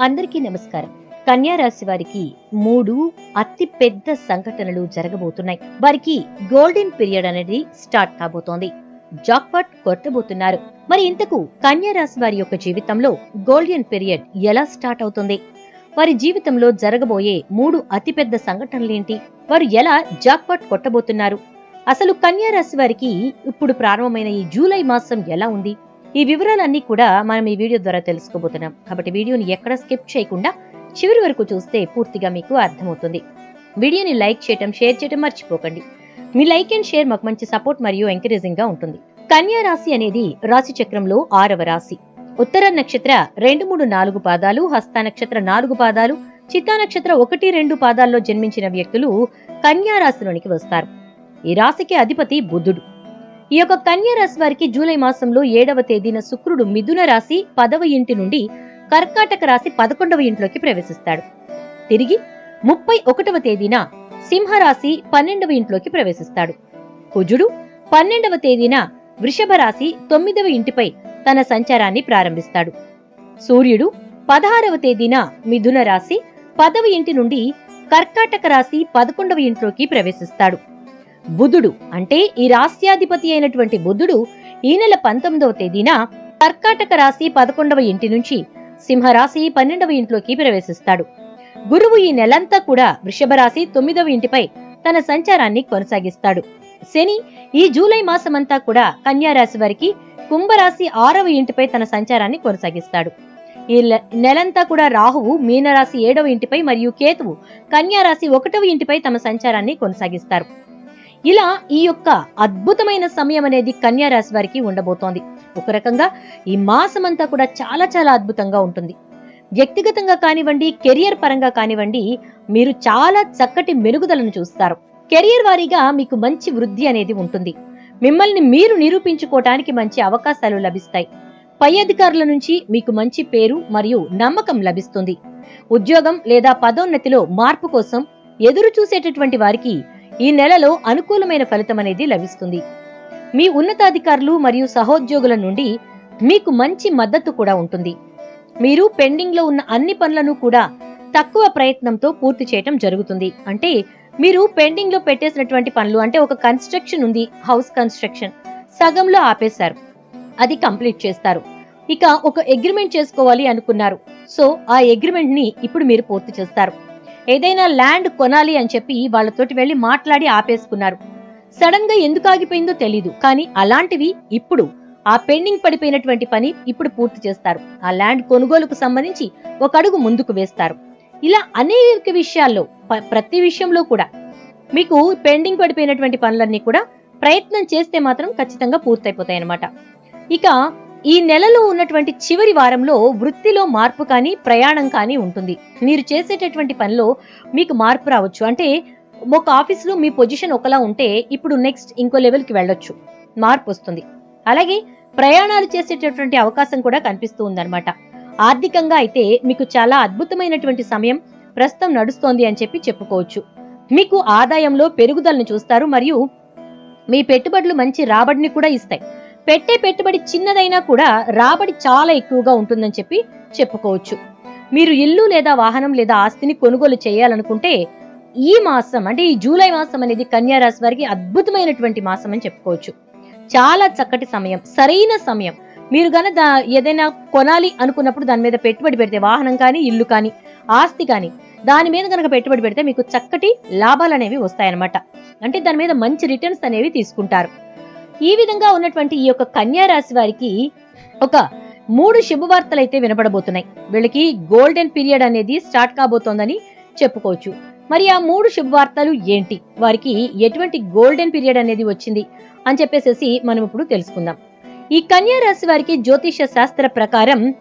అందరికీ నమస్కారం. కన్యా రాశి వారికి మూడు అతి పెద్ద సంఘటనలు జరగబోతున్నాయి. వారికి గోల్డెన్ పీరియడ్ అనేది స్టార్ట్ కాబోతోంది. జాక్పాట్ కొట్టబోతున్నారు. మరి ఇంతకు కన్యా రాశి వారి యొక్క జీవితంలో గోల్డెన్ పీరియడ్ ఎలా స్టార్ట్ అవుతుంది? వారి జీవితంలో జరగబోయే మూడు అతిపెద్ద సంఘటనలేంటి వారు ఎలా జాక్పాట్ కొట్టబోతున్నారు? అసలు కన్యా రాశి వారికి ఇప్పుడు ప్రారంభమైన ఈ జూలై మాసం ఎలా ఉంది? ఈ వివరాలన్నీ కూడా మనం ఈ వీడియో ద్వారా తెలుసుకోబోతున్నాం. కాబట్టి వీడియోని ఎక్కడ స్కిప్ చేయకుండా చివరి వరకు చూస్తే పూర్తిగా మీకు అర్థమవుతుంది. వీడియోని లైక్ చేయటం షేర్ చేయటం మర్చిపోకండి. మీ లైక్ అండ్ షేర్ మాకు మంచి సపోర్ట్ మరియు ఎంకరేజింగ్గా ఉంటుంది. కన్యా రాశి అనేది రాశి చక్రంలో ఆరవ రాశి. ఉత్తర నక్షత్ర రెండు మూడు నాలుగు పాదాలు హస్త నక్షత్ర నాలుగు పాదాలు చిత్తా నక్షత్ర ఒకటి రెండు పాదాల్లో జన్మించిన వ్యక్తులు కన్యా రాశిలోనికి వస్తారు. ఈ రాశికి అధిపతి బుద్ధుడు ఈ యొక్క కన్యా రాశి వారికి జూలై మాసంలో ఏడవ తేదీన శుక్రుడు మిథున రాశి పదవ ఇంటి నుండి కర్కాటక రాశి పదకొండవ ఇంట్లోకి ప్రవేశిస్తాడు. తిరిగి ముప్పై ఒకటవ తేదీన సింహరాశి పన్నెండవ ఇంట్లోకి ప్రవేశిస్తాడు. కుజుడు పన్నెండవ తేదీన వృషభ రాశి తొమ్మిదవ ఇంటిపై తన సంచారాన్ని ప్రారంభిస్తాడు. సూర్యుడు పదహారవ తేదీన మిథున రాశి పదవ ఇంటి నుండి కర్కాటక రాశి పదకొండవ ఇంట్లోకి ప్రవేశిస్తాడు. బుధుడు అంటే ఈ రాశ్యాధిపతి అయినటువంటి బుధుడు ఈ నెల పంతొమ్మిదవ తేదీన కర్కాటక రాశి పదకొండవ ఇంటి నుంచి సింహరాశి పన్నెండవ ఇంట్లోకి ప్రవేశిస్తాడు. గురువు ఈ నెలంతా కూడా వృషభ రాశి తొమ్మిదవ ఇంటిపై తన సంచారాన్ని కొనసాగిస్తాడు. శని ఈ జూలై మాసమంతా కూడా కన్యారాశి వారికి కుంభరాశి ఆరవ ఇంటిపై తన సంచారాన్ని కొనసాగిస్తాడు. ఈ నెలంతా కూడా రాహువు మీనరాశి ఏడవ ఇంటిపై మరియు కేతువు కన్యారాశి ఒకటవ ఇంటిపై తమ సంచారాన్ని కొనసాగిస్తారు. ఇలా ఈ యొక్క అద్భుతమైన సమయం అనేది కన్యా రాశి వారికి ఉండబోతోంది. ఒక రకంగా ఈ మాసమంతా కూడా చాలా చాలా అద్భుతంగా ఉంటుంది. వ్యక్తిగతంగా కానివ్వండి కెరియర్ పరంగా కానివ్వండి మీరు చాలా చక్కటి మెరుగుదలను చూస్తారు. కెరియర్ వారీగా మీకు మంచి వృద్ధి అనేది ఉంటుంది. మిమ్మల్ని మీరు నిరూపించుకోవటానికి మంచి అవకాశాలు లభిస్తాయి. పై అధికారుల నుంచి మీకు మంచి పేరు మరియు నమ్మకం లభిస్తుంది. ఉద్యోగం లేదా పదోన్నతిలో మార్పు కోసం ఎదురు చూసేటటువంటి వారికి ఈ నెలలో అనుకూలమైన ఫలితం అనేది లభిస్తుంది. మీ ఉన్నతాధికారులు మరియు సహోద్యోగుల నుండి మీకు మంచి మద్దతు కూడా ఉంటుంది. మీరు పెండింగ్లో ఉన్న అన్ని పనులను కూడా తక్కువ ప్రయత్నంతో పూర్తి చేయటం జరుగుతుంది. అంటే మీరు పెండింగ్లో పెట్టేసినటువంటి పనులు అంటే ఒక కన్స్ట్రక్షన్ ఉంది హౌస్ కన్స్ట్రక్షన్ సగంలో ఆపేశారు. అది కంప్లీట్ చేస్తారు. ఇక ఒక అగ్రిమెంట్ చేసుకోవాలి అనుకున్నారు. సో ఆ అగ్రిమెంట్ని ఇప్పుడు మీరు పూర్తి చేస్తారు. ఏదైనా ల్యాండ్ కొనాలి అని చెప్పి వాళ్ళతోటి వెళ్ళి మాట్లాడి ఆపేసుకున్నారు. సడన్గా ఎందుకు ఆగిపోయిందో తెలీదు కానీ అలాంటివి ఇప్పుడు. ఆ పెండింగ్ పడిపోయినటువంటి పని ఇప్పుడు పూర్తి చేస్తారు. ఆ ల్యాండ్ కొనుగోలుకు సంబంధించి ఒక అడుగు ముందుకు వేస్తారు. ఇలా అనేక విషయాల్లో ప- ప్రతి విషయంలో కూడా మీకు పెండింగ్ పడిపోయినటువంటి పనులన్నీ కూడా ప్రయత్నం చేస్తే మాత్రం ఖచ్చితంగా పూర్తయిపోతాయి అన్నమాట ఇక ఈ నెలలో ఉన్నటువంటి చివరి వారంలో వృత్తిలో మార్పు కానీ ప్రయాణం కానీ ఉంటుంది. మీరు చేసేటటువంటి పనిలో మీకు మార్పు రావచ్చు. అంటే ఒక ఆఫీస్లో మీ పొజిషన్ ఒకలా ఉంటే ఇప్పుడు నెక్స్ట్ ఇంకో లెవెల్కి వెళ్ళొచ్చు. మార్పు వస్తుంది. అలాగే ప్రయాణాలు చేసేటటువంటి అవకాశం కూడా కనిపిస్తూ ఉందన్నమాట. ఆర్థికంగా అయితే మీకు చాలా అద్భుతమైనటువంటి సమయం ప్రస్తుతం నడుస్తోంది అని చెప్పి చెప్పుకోవచ్చు. మీకు ఆదాయంలో పెరుగుదలను చూస్తారు. మరియు మీ పెట్టుబడులు మంచి రాబడిని కూడా ఇస్తాయి. పెట్టే పెట్టుబడి చిన్నదైనా కూడా రాబడి చాలా ఎక్కువగా ఉంటుందని చెప్పి చెప్పుకోవచ్చు. మీరు ఇల్లు లేదా వాహనం లేదా ఆస్తిని కొనుగోలు చేయాలనుకుంటే ఈ మాసం అంటే ఈ జూలై మాసం అనేది కన్యా రాశి వారికి అద్భుతమైనటువంటి మాసం అని చెప్పుకోవచ్చు. చాలా చక్కటి సమయం సరైన సమయం. మీరు గన దా- ఏదైనా కొనాలి అనుకున్నప్పుడు దాని మీద పెట్టుబడి పెడితే వాహనం కానీ ఇల్లు కానీ ఆస్తి కానీ దాని మీద కనుక పెట్టుబడి పెడితే మీకు చక్కటి లాభాలు అనేవి వస్తాయన్నమాట. అంటే దాని మీద మంచి రిటర్న్స్ అనేవి తీసుకుంటారు. ఈ విధంగా ఉన్నటువంటి ఈ యొక్క కన్యా రాశి వారికి ఒక మూడు శుభవార్తలు అయితే వినపడబోతున్నాయి. వీళ్ళకి గోల్డెన్ పీరియడ్ అనేది స్టార్ట్ కాబోతోందని చెప్పుకోవచ్చు. మరి ఆ మూడు శుభవార్తలు ఏంటి? వారికి ఎటువంటి గోల్డెన్ పీరియడ్ అనేది వచ్చింది అని చెప్పేసేసి మనం ఇప్పుడు తెలుసుకుందాం. ఈ కన్యా రాశి వారికి జ్యోతిష శాస్త్ర ప్రకారం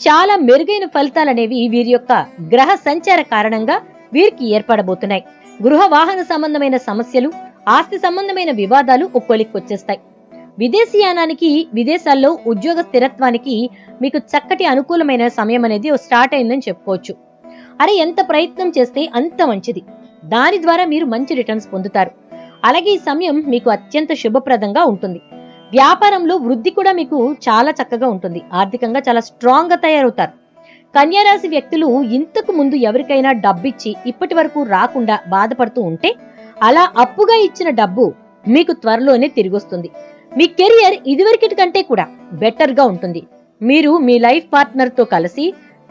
చాలా మెరుగైన ఫలితాలు అనేవి వీరి యొక్క గ్రహ సంచార కారణంగా వీరికి ఏర్పడబోతున్నాయి. గృహ వాహన సంబంధమైన సమస్యలు ఆస్తి సంబంధమైన వివాదాలు ఒక్కొలిక్కొచ్చేస్తాయి విదేశీయానానికి విదేశాల్లో ఉద్యోగ స్థిరత్వానికి మీకు చక్కటి అనుకూలమైన సమయం అనేది స్టార్ట్ అయిందని చెప్పుకోవచ్చు. అరే ఎంత ప్రయత్నం చేస్తే అంత మంచిది. దాని ద్వారా మీరు మంచి రిటర్న్స్ పొందుతారు. అలాగే ఈ సమయం మీకు అత్యంత శుభప్రదంగా ఉంటుంది. వ్యాపారంలో వృద్ధి కూడా మీకు చాలా చక్కగా ఉంటుంది. ఆర్థికంగా చాలా స్ట్రాంగ్గా తయారవుతారు. కన్యారాశి వ్యక్తులు ఇంతకు ముందు ఎవరికైనా డబ్బిచ్చి ఇప్పటి వరకు రాకుండా బాధపడుతూ ఉంటే అలా అప్పుగా ఇచ్చిన డబ్బు మీకు త్వరలోనే తిరిగొస్తుంది. మీ కెరియర్ ఇదివరకటి కంటే కూడా బెటర్గా ఉంటుంది. మీరు మీ లైఫ్ పార్ట్నర్తో కలిసి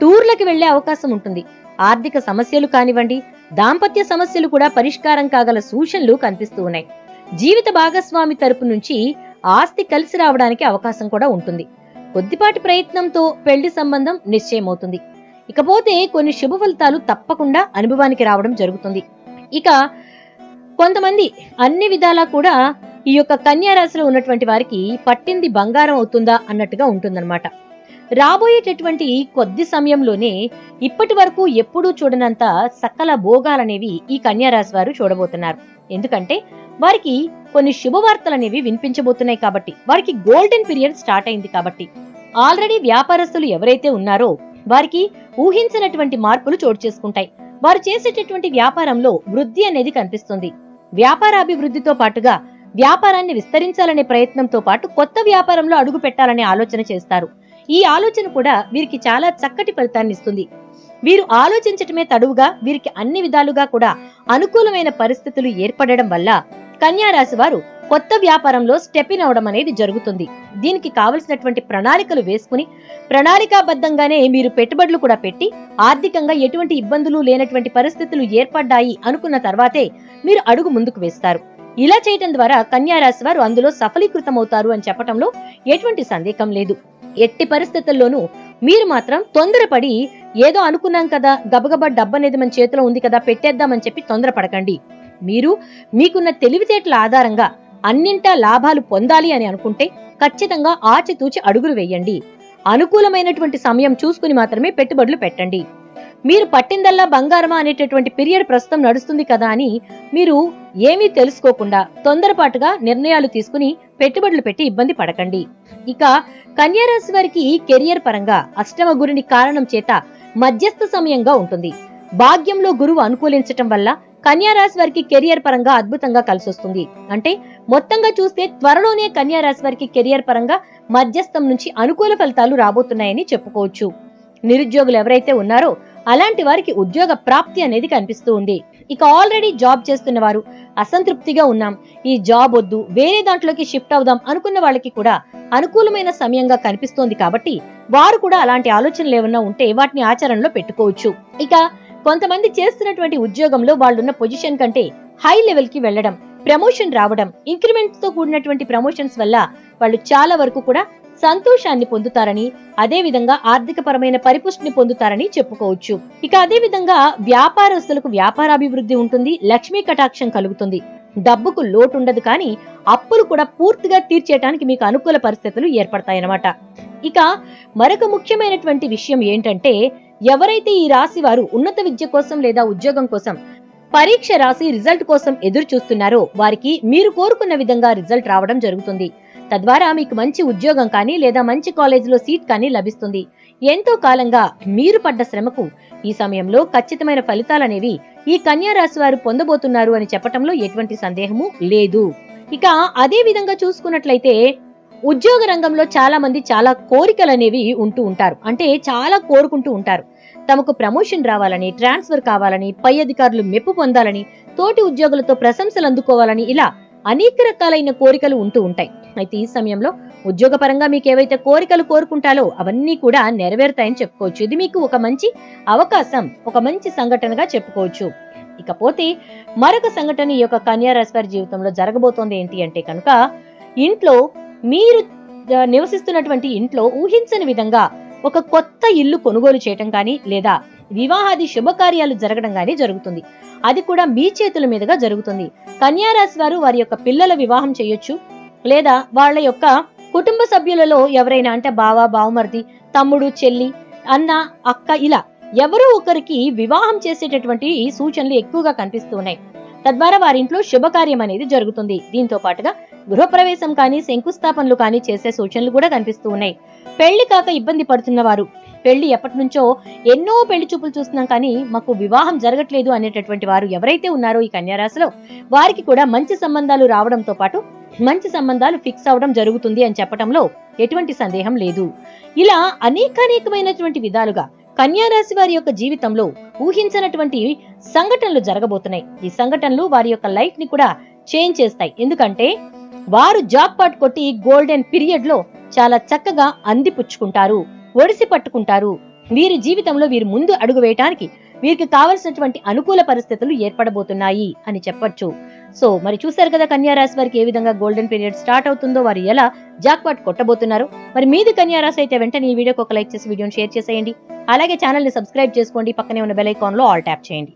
టూర్లకు వెళ్ళే అవకాశం ఉంటుంది. ఆర్థిక సమస్యలు కానివ్వండి దాంపత్య సమస్యలు కూడా పరిష్కారం కాగల సూచనలు కనిపిస్తూ ఉన్నాయి. జీవిత భాగస్వామి తరపు నుంచి ఆస్తి కలిసి రావడానికి అవకాశం కూడా ఉంటుంది. కొద్దిపాటి ప్రయత్నంతో పెళ్ళి సంబంధం నిశ్చయమవుతుంది. ఇకపోతే కొన్ని శుభ ఫలితాలు తప్పకుండా అనుభవానికి రావడం జరుగుతుంది. ఇక కొంతమంది అన్ని విధాలా కూడా ఈ యొక్క కన్యా రాశిలో ఉన్నటువంటి వారికి పట్టింది బంగారం అవుతుందా అన్నట్టుగా ఉంటుందన్నమాట. రాబోయేటటువంటి కొద్ది సమయంలోనే ఇప్పటి వరకు ఎప్పుడూ చూడనంత సకల భోగాలనేవి ఈ కన్యారాశి వారు చూడబోతున్నారు. ఎందుకంటే వారికి కొన్ని శుభవార్తలు అనేవి వినిపించబోతున్నాయి కాబట్టి వారికి గోల్డెన్ పీరియడ్ స్టార్ట్ అయింది కాబట్టి ఆల్రెడీ వ్యాపారస్తులు ఎవరైతే ఉన్నారో వారికి ఊహించినటువంటి మార్పులు చోటు చేసుకుంటాయి. వారు చేసేటటువంటి వ్యాపారంలో వృద్ధి అనేది కనిపిస్తుంది. వ్యాపార అభివృద్ధితో పాటుగా వ్యాపారాన్ని విస్తరించాలనే ప్రయత్నంతో పాటు కొత్త వ్యాపారంలో అడుగు పెట్టాలనే ఆలోచన చేస్తారు. ఈ ఆలోచన కూడా వీరికి చాలా చక్కటి ఫలితాన్ని ఇస్తుంది. వీరు ఆలోచించటమే తడువుగా వీరికి అన్ని విధాలుగా కూడా అనుకూలమైన పరిస్థితులు ఏర్పడడం వల్ల కన్యా రాశి వారు కొత్త వ్యాపారంలో స్టెప్ ఇన్ అవడం అనేది జరుగుతుంది. దీనికి కావలసినటువంటి ప్రణాళికలు వేసుకుని ప్రణాళికాబద్ధంగానే మీరు పెట్టుబడులు కూడా పెట్టి ఆర్థికంగా ఎటువంటి ఇబ్బందులు లేనటువంటి పరిస్థితులు ఏర్పడ్డాయి అనుకున్న తర్వాతే మీరు అడుగు ముందుకు వేస్తారు. ఇలా చేయటం ద్వారా కన్యారాశి వారు అందులో సఫలీకృతమవుతారు అని చెప్పటంలో ఎటువంటి సందేహం లేదు. ఎట్టి పరిస్థితుల్లోనూ మీరు మాత్రం తొందరపడి ఏదో అనుకున్నాం కదా గబగబా డబ్బనేది మన చేతిలో ఉంది కదా పెట్టేద్దామని చెప్పి తొందరపడకండి. మీరు మీకున్న తెలివితేటల ఆధారంగా అన్నింటా లాభాలు పొందాలి అని అనుకుంటే ఖచ్చితంగా ఆచితూచి అడుగులు వేయండి. అనుకూలమైనటువంటి సమయం చూసుకుని మాత్రమే పెట్టుబడులు పెట్టండి. మీరు పట్టిందల్లా బంగారమా అనేటటువంటి పీరియడ్ ప్రస్తుతం నడుస్తుంది కదా అని మీరు ఏమీ తెలుసుకోకుండా తొందరపాటుగా నిర్ణయాలు తీసుకుని పెట్టుబడులు పెట్టి ఇబ్బంది పడకండి. ఇక కన్యారాశి వారికి కెరియర్ పరంగా అష్టమ గురిని కారణం చేత మధ్యస్థ సమయంగా ఉంటుంది. భాగ్యంలో గురువు అనుకూలించటం వల్ల కన్యారాశి వారికి కెరియర్ పరంగా అద్భుతంగా కలిసొస్తుంది. అంటే మొత్తంగా చూస్తే త్వరలోనే కన్యారాశి వారికి కెరియర్ పరంగా మధ్యస్థం నుంచి అనుకూల ఫలితాలు రాబోతున్నాయని చెప్పుకోవచ్చు. నిరుద్యోగులు ఎవరైతే ఉన్నారో అలాంటి వారికి ఉద్యోగ ప్రాప్తి అనేది కనిపిస్తూ ఉంది. ఇక ఆల్రెడీ జాబ్ చేస్తున్న వారు అసంతృప్తిగా ఉన్నాం. ఈ జాబ్ వద్దు వేరే దాంట్లోకి షిఫ్ట్ అవుదాం అనుకున్న వాళ్ళకి కూడా అనుకూలమైన సమయంగా కనిపిస్తోంది కాబట్టి వారు కూడా అలాంటి ఆలోచనలు ఏమన్నా ఉంటే వాటిని ఆచరణలో పెట్టుకోవచ్చు. ఇక కొంతమంది చేస్తున్నటువంటి ఉద్యోగంలో వాళ్ళున్న పొజిషన్ కంటే హై లెవెల్కి వెళ్ళడం ప్రమోషన్ రావడం ఇంక్రిమెంట్తో కూడినటువంటి ప్రమోషన్స్ వల్ల వాళ్ళు చాలా వరకు కూడా సంతోషాన్ని పొందుతారని అదే విధంగా ఆర్థిక పరమైన పరిపుష్టిని పొందుతారని చెప్పుకోవచ్చు. ఇక అదే విధంగా వ్యాపారస్తులకు వ్యాపారాభివృద్ధి ఉంటుంది లక్ష్మీ కటాక్షం కలుగుతుంది. డబ్బుకు లోటు ఉండదు కానీ అప్పులు కూడా పూర్తిగా తీర్చేయడానికి మీకు అనుకూల పరిస్థితులు ఏర్పడతాయన్నమాట. ఇక మరొక ముఖ్యమైనటువంటి విషయం ఏంటంటే ఎవరైతే ఈ రాశి వారు ఉన్నత విద్య కోసం లేదా ఉద్యోగం కోసం పరీక్ష రాసి రిజల్ట్ కోసం ఎదురు చూస్తున్నారో వారికి మీరు కోరుకున్న విధంగా రిజల్ట్ రావడం జరుగుతుంది. తద్వారా మీకు మంచి ఉద్యోగం కానీ లేదా మంచి కాలేజీలో సీట్ కానీ లభిస్తుంది. ఎంతో కాలంగా మీరు పడ్డ శ్రమకు ఈ సమయంలో ఖచ్చితమైన ఫలితాలనేవి ఈ కన్యా రాశి వారు పొందబోతున్నారు అని చెప్పటంలో ఎటువంటి సందేహము లేదు. ఇక అదే విధంగా చూసుకున్నట్లయితే ఉద్యోగ రంగంలో చాలా మంది చాలా కోరికలు అనేవి ఉంటూ ఉంటారు. అంటే చాలా కోరుకుంటూ ఉంటారు. తమకు ప్రమోషన్ రావాలని ట్రాన్స్ఫర్ కావాలని పై అధికారులు మెప్పు పొందాలని తోటి ఉద్యోగులతో ప్రశంసలు అందుకోవాలని ఇలా అనేక రకాలైన కోరికలు ఉంటూ ఉంటాయి. అయితే ఈ సమయంలో ఉద్యోగపరంగా మీకు ఏవైతే కోరికలు కోరుకుంటాలో అవన్నీ కూడా నెరవేరుతాయని చెప్పుకోవచ్చు. ఇది మీకు ఒక మంచి అవకాశం ఒక మంచి సంఘటనగా చెప్పుకోవచ్చు. ఇకపోతే మరొక సంఘటన ఈ యొక్క కన్యా రాశి వారి జీవితంలో జరగబోతోంది ఏంటి అంటే కనుక ఇంట్లో మీరు నివసిస్తున్నటువంటి ఇంట్లో ఊహించని విధంగా ఒక కొత్త ఇల్లు కొనుగోలు చేయటం కానీ లేదా వివాహాది శుభకార్యాలు జరగడం కానీ జరుగుతుంది. అది కూడా మీ చేతుల మీదుగా జరుగుతుంది. కన్యారాశి వారు వారి యొక్క పిల్లల వివాహం చేయొచ్చు లేదా వాళ్ళ యొక్క కుటుంబ సభ్యులలో ఎవరైనా అంటే బావ బావమరిది తమ్ముడు చెల్లి అన్న అక్క ఇలా ఎవరో ఒకరికి వివాహం చేసేటటువంటి సూచనలు ఎక్కువగా కనిపిస్తూ ఉన్నాయి. తద్వారా వారింట్లో శుభకార్యం అనేది జరుగుతుంది. దీంతో పాటుగా గృహప్రవేశం కానీ శంకుస్థాపనలు కానీ చేసే సూచనలు కూడా కనిపిస్తూ ఉన్నాయి. పెళ్ళి కాక ఇబ్బంది పడుతున్నవారు పెళ్ళి ఎప్పటి నుంచో ఎన్నో పెళ్ళి చూపులు చూస్తున్నాం కానీ మాకు వివాహం జరగట్లేదు అనేటటువంటి వారు ఎవరైతే ఉన్నారో ఈ కన్యారాశిలో వారికి కూడా మంచి సంబంధాలు రావడంతో పాటు మంచి సంబంధాలు ఫిక్స్ అవడం జరుగుతుంది అని చెప్పడంలో ఎటువంటి సందేహం లేదు. ఇలా అనేకానేకమైనటువంటి విధాలుగా కన్యారాశి వారి యొక్క జీవితంలో ఊహించినటువంటి సంఘటనలు జరగబోతున్నాయి. ఈ సంఘటనలు వారి యొక్క లైఫ్ని కూడా చేంజ్ చేస్తాయి. ఎందుకంటే వారు జాక్ పాట్ కొట్టి గోల్డెన్ పీరియడ్లో చాలా చక్కగా అందిపుచ్చుకుంటారు ఒడిసి పట్టుకుంటారు. వీరి జీవితంలో వీరు ముందు అడుగు వేయటానికి వీరికి కావలసినటువంటి అనుకూల పరిస్థితులు ఏర్పడబోతున్నాయి అని చెప్పొచ్చు. సో మరి చూసారు కదా కన్యారాశి వారికి ఏ విధంగా గోల్డెన్ పీరియడ్ స్టార్ట్ అవుతుందో వారు ఎలా జాక్పాట్ కొట్టబోతున్నారు. మరి మీది కన్యారాశి అయితే వెంటనే ఈ వీడియోకి ఒక లైక్ చేసి వీడియోని షేర్ చేసేయండి. అలాగే ఛానల్ని సబ్స్క్రైబ్ చేసుకోండి. పక్కనే ఉన్న బెల్ ఐకాన్లో ఆల్ ట్యాప్ చేయండి.